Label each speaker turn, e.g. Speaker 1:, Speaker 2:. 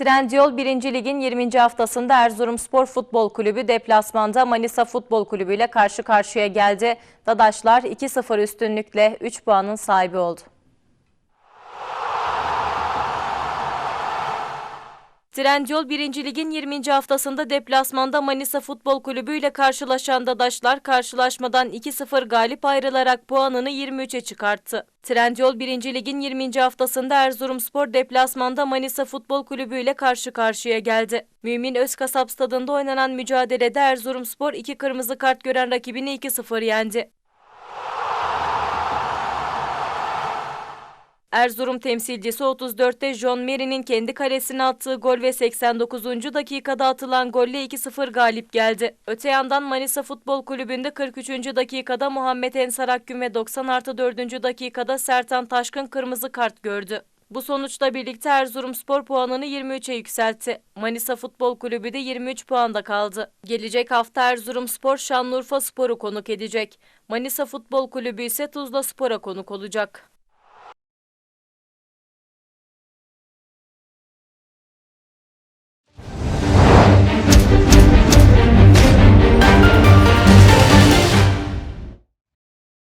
Speaker 1: Trendyol 1. Lig'in 20. haftasında Erzurumspor Futbol Kulübü deplasmanda Manisa Futbol Kulübü ile karşı karşıya geldi. Dadaşlar 2-0 üstünlükle 3 puanın sahibi oldu. Trendyol 1. Lig'in 20. haftasında deplasmanda Manisa Futbol Kulübü ile karşılaşan Dadaşlar karşılaşmadan 2-0 galip ayrılarak puanını 23'e çıkarttı. Trendyol 1. Lig'in 20. haftasında Erzurumspor deplasmanda Manisa Futbol Kulübü ile karşı karşıya geldi. Mümin Özkasap stadında oynanan mücadelede Erzurumspor iki kırmızı kart gören rakibini 2-0 yendi. Erzurum temsilcisi 34'te John Mary'nin kendi kalesine attığı gol ve 89. dakikada atılan golle 2-0 galip geldi. Öte yandan Manisa Futbol Kulübü'nde 43. dakikada Muhammed Ensar Akgün ve 90 artı 4. dakikada Sertan Taşkın kırmızı kart gördü. Bu sonuçla birlikte Erzurumspor puanını 23'e yükseltti. Manisa Futbol Kulübü de 23 puanda kaldı. Gelecek hafta Erzurumspor Şanlıurfa Spor'u konuk edecek. Manisa Futbol Kulübü ise Tuzla Spor'a konuk olacak.